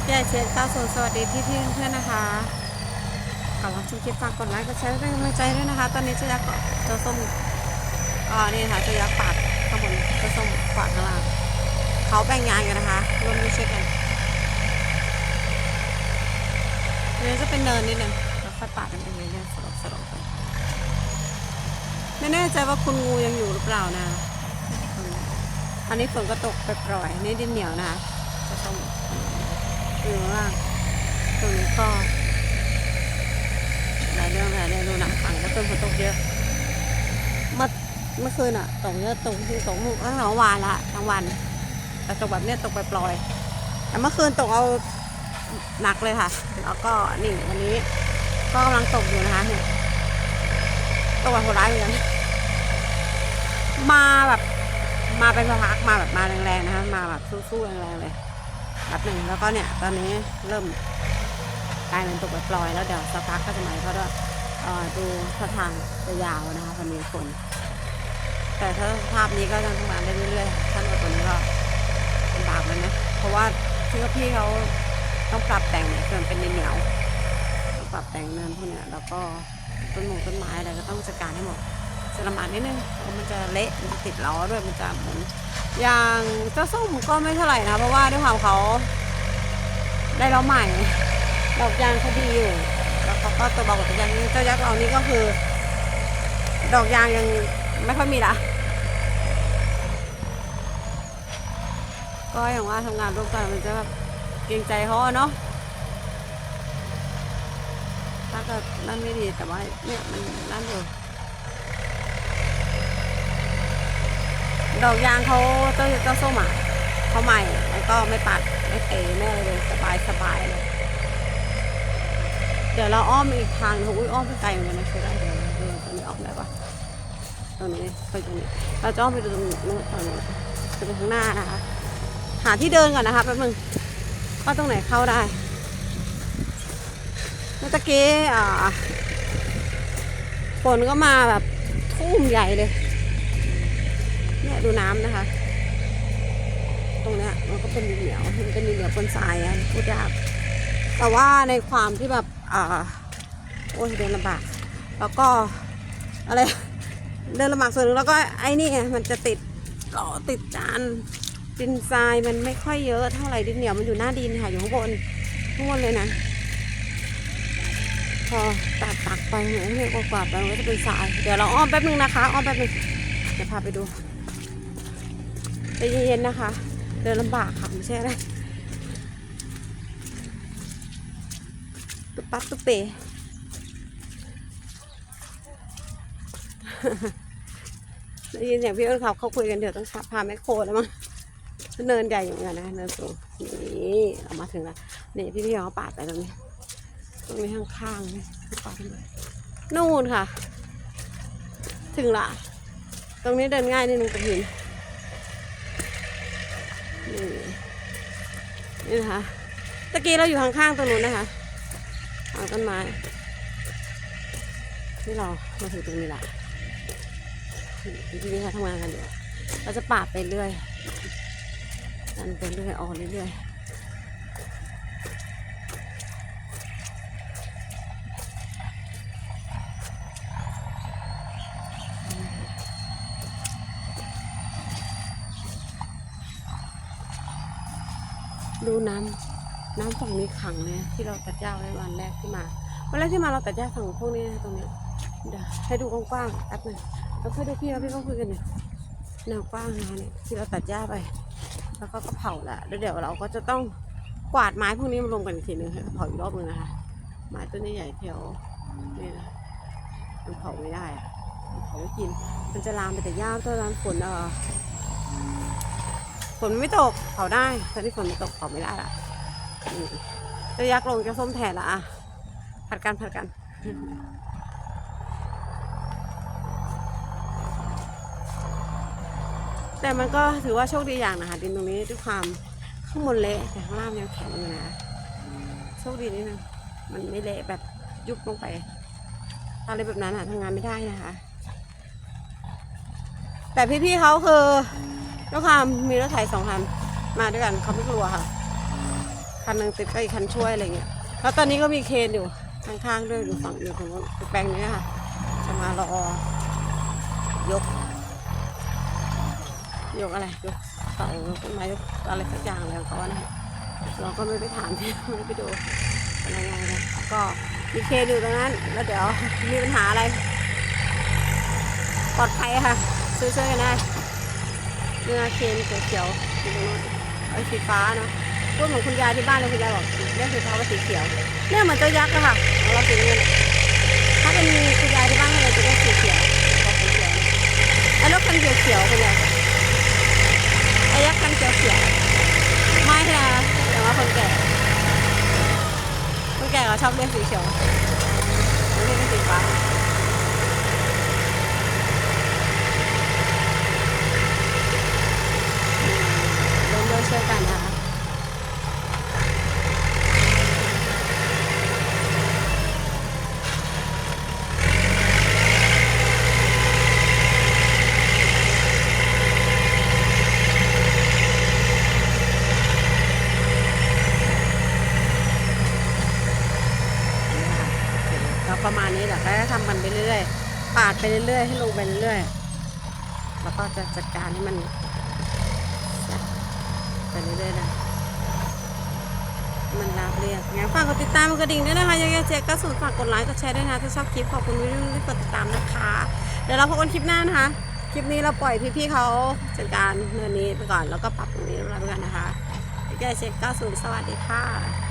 กแย่เช็ดข้าวสวยสวัสดีพี่พี่เพื่อนๆนะคะก่อนรับชมคลิปฝากกดไลค์กดแชร์เป็นกำลังใจด้วยนะคะ ตอนนี้จะยักษ์เจะส้มอ่านี่ค่ะจะยักษ์ปาดข้างบนเจะส้มปาดข้างล่างเขาแบ่งงานกันนะคะร่วมด้วยช่วยกันอันนี้จะเป็นเนินนิดนึงแล้วค่อยปาดกันไปเรื่อยๆสลบสลบกันไม่แน่ใจว่าคุณงูยังอยู่หรือเปล่านะ อันนี้ฝนก็ตกไปปล่อยนี่ดินเหนียวนะคะเจะส้ม อยู่ข้างล่างตรงนี้ก็หลายเรื่องหลายเรื่องดูน้ำขังก็ต้นฝนตกเยอะเมื่อเมื่อคืนอะตกเยอะตกที่ตกมุกตั้งแต่วานละทั้งวัน แต่ตกแบบเนี้ยตกไปปล่อยๆแต่เมื่อคืนตกเอาหนักเลยค่ะ แล้วก็นี่วันนี้ ก็กำลังตกอยู่นะคะเนี่ยตกแบบโหดร้ายเหมือนกันมาแบบมาเป็นพักมาแบบมาแรงๆนะคะมาแบบสู้ๆแรงๆเลย แบบหนึ่งแล้วก็เนี่ยตอนนี้เริ่มกลายเป็นตกปล่อยแล้วเดี๋ยวสักพักก็จะหมายเขาด้วยเอ่อดูท่าทางจะยาวนะคะวันนี้ฝนแต่ถ้าภาพนี้ก็ยังทำงานได้เรื่อยๆท่านกับตัวนี้ก็ลำบากเลยนะเพราะว่าที่ว่าพี่เขาต้องปรับแต่งเนี่ยจนเป็นเหนียวต้องปรับแต่งเนินพวกเนี้ยแล้วก็ต้นหมงต้นไม้อะไรก็ต้องจัดการให้หมดจะลำบากนิดนึงเพราะมันจะเละมันจะติดล้อด้วยมันจะหมุน อย่างเจ้าส้มก็ไม่เท่าไหร่นะ เพราะว่าด้วยความเขาได้ล้อใหม่ ดอกยางเขาดีอยู่ แล้วเขาก็ตัวเบากว่าตัวยักษ์เจ้ายักษ์เรานี่ก็คือ ดอกยางยังไม่ค่อยมีละก็อย่างว่าทำงานร่วมกันมันจะแบบเกรงใจเขาอะเนาะถ้าเกิดนั่นไม่ดีแต่ว่าเนี่ยมันนั่นอยู่ ดอกยางเขาเจ้าเจ้าส้มอะเขาใหม่แล้วก็ไม่ปัดไม่เตะไม่อะไรเลยสบายสบายเลยเดี๋ยวเราอ้อมอีกทางนึงอุ้ยอ้อมไปไกลเหมือนกันนะใช่ได้เดี๋ยวเดี๋ยวตรงนี้อ้อมได้ปะตรงนี้ไปตรงนี้เราจะอ้อมไปตรงนู้นตรงนู้นจะไปข้างหน้านะคะ หาที่เดินก่อนนะคะแป๊บนึงว่าตรงไหนเข้าได้เมื่อตะกี้อ่าฝนก็มาแบบทุ่มใหญ่เลย ดูน้ำนะคะ ตรงเนี้ยมันก็เป็นดินเหนียวมันเป็นดินเหนียวบนทรายอะพูดยากแต่ว่าในความที่แบบอ่าโอ้ยเดินลำบาก แล้วก็อะไรเดินลำบากส่วนหนึ่งแล้วก็ไอ้นี่มันจะติดล้อติดจานดินทรายมันไม่ค่อยเยอะเท่าไหร่ดินเหนียวมันอยู่หน้าดินค่ะอยู่ข้างบนข้างบนเลยนะพอตัดตักไปเนี่ยเนี่ยกวาดไปมันก็จะเป็นทราย เดี๋ยวเราอ้อมแป๊บนึงนะคะ อ้อมแป๊บนึงเดี๋ยวพาไปดู ใจเย็นๆนะคะ เดินลำบากค่ะไม่ใช่อะไรตุ๊บปั๊บตุ๊บเปได้ยินเสียงพี่อ้นเขาเขาคุยกันเดี๋ยวต้องพาแมคโครแล้วมั้งเนินใหญ่อยู่เหมือนกันนะเนินสูงนี่เรามาถึงแล้วนี่พี่พี่เขาปาดไปตรงนี้ตรงนี้ข้างๆนี่ปาดไปนู่นค่ะ ถึงละ ตรงนี้เดินง่ายนิดนึงกับหิน นี่นะคะตะกี้เราอยู่ข้างๆตรงนู้นนะคะทางต้นไม้นี่เรามาถึงตรงนี้ละที่นี่เขาทำงานกันอยู่เราจะปาดไปเรื่อยดันไปเรื่อยออกเรื่อยๆ ดูน้ำน้ำฝั่งนี้ขังเลยที่เราตัดหญ้าไว้วันแรกที่มาวันแรกที่มาเราตัดหญ้าฝั่งพวกนี้นะตรงเนี้ยเดี๋ยวให้ดูกว้างๆแป๊บหนึงแล้วค่อยดูพี่แล้วพี่ก็คุยกันเนี่ยแนวกว้างนะเนี่ยที่เราตัดหญ้าไป แล้วก็ก็เผาแหละแล้วเดี๋ยวเราก็จะต้องกวาดไม้พวกนี้มารวมกันอีกทีหนึงค่ะเผาอีกรอบหนึงนะคะไม้ต้นนี้ใหญ่แถวนี่นะมันเผาไม่ได้อะมันเผาไม่กิน มันจะลามไปแต่หญ้าตอนนั้นฝนเออ ฝนไม่ตกเผาได้ตอนที่ฝนไม่ตกเผาไม่ได้ละจะยักลงจะส้มแทนละอะผัดกันผัดกันแต่มันก็ถือว่าโชคดีอย่างนะคะดินตรงนี้ด้วยความข้างบนเละแต่ข้างล่างยังแข็งอยู่นะโชคดีนิดนึงมันไม่เละแบบยุบลงไปอะไรแบบนั้นอะทำงานไม่ได้นะคะ แต่พี่ๆเขาคือ ด้วความมีรถไถสองคันมาด้วยกันเขาไม่กลัวค่ะ คันหนึ่งติดก็อีกคันช่วยอะไรเงี้ย แล้วตอนนี้ก็มีเคนอยู่ข้างๆด้วยอยู่ฝั่งอยู่ตรงนู้นแปลงนี้ค่ะ จะมารอยก ยกอะไรยกเสาต้นไม้ยกอะไรสักอย่างอะไรของเขานะเราก็ไม่ไปถามที่ไม่ไปดูเป็นยังไงนะก็มีเคนอยู่ตรงนั้น แล้วเดี๋ยวมีปัญหาอะไร ปลอดภัยค่ะซื้อๆกันได้ เนื้อเคนเขียวๆอยู่ตรงนู้นไอสีฟ้าเนาะพูดเหมือนคุณยายที่บ้านเลยคุณยายบอกเรียกสีฟ้าว่าสีเขียวเนี่ยเหมือนเจ้ายักษ์อะค่ะของเราสีเงินถ้าเป็นคุณยายที่บ้านเลยจะเรียกสีเขียวบอกสีเขียวไอ้รถคันเขียวๆคุณยายไอ้ยักษ์คันเขียวๆไม่ค่ะแต่ว่าคนแก่คนแก่ก็ชอบเรียกสีเขียวไม่เรียกเป็นสีฟ้า ร่วมด้วยช่วยกันนะคะ ก็ประมาณนี้แหละก็ทำกันไปเรื่อยๆ ปาดไปเรื่อยๆ ให้ลงไปเรื่อยๆ แล้วก็จะจัดการให้มันไปเรื่อยๆนะมันราบเรียบงั้นฝากกดติดตามกดกระดิ่งด้วยนะคะยังไงเจ๊ก็สูฝากกดไลค์กดแชร์ด้วยนะถ้าชอบคลิปขอบคุณที่กดติดตามนะคะ เดี๋ยวเราพบกันคลิปหน้านะคะ คลิปนี้เราปล่อยพี่ๆเขาจัดการเรื่องนี้ไปก่อนแล้วก็ปรับตรงนี้เรียบร้อยไปก่อนนะคะยังไงเจ๊ก็สูสวัสดีค่ะ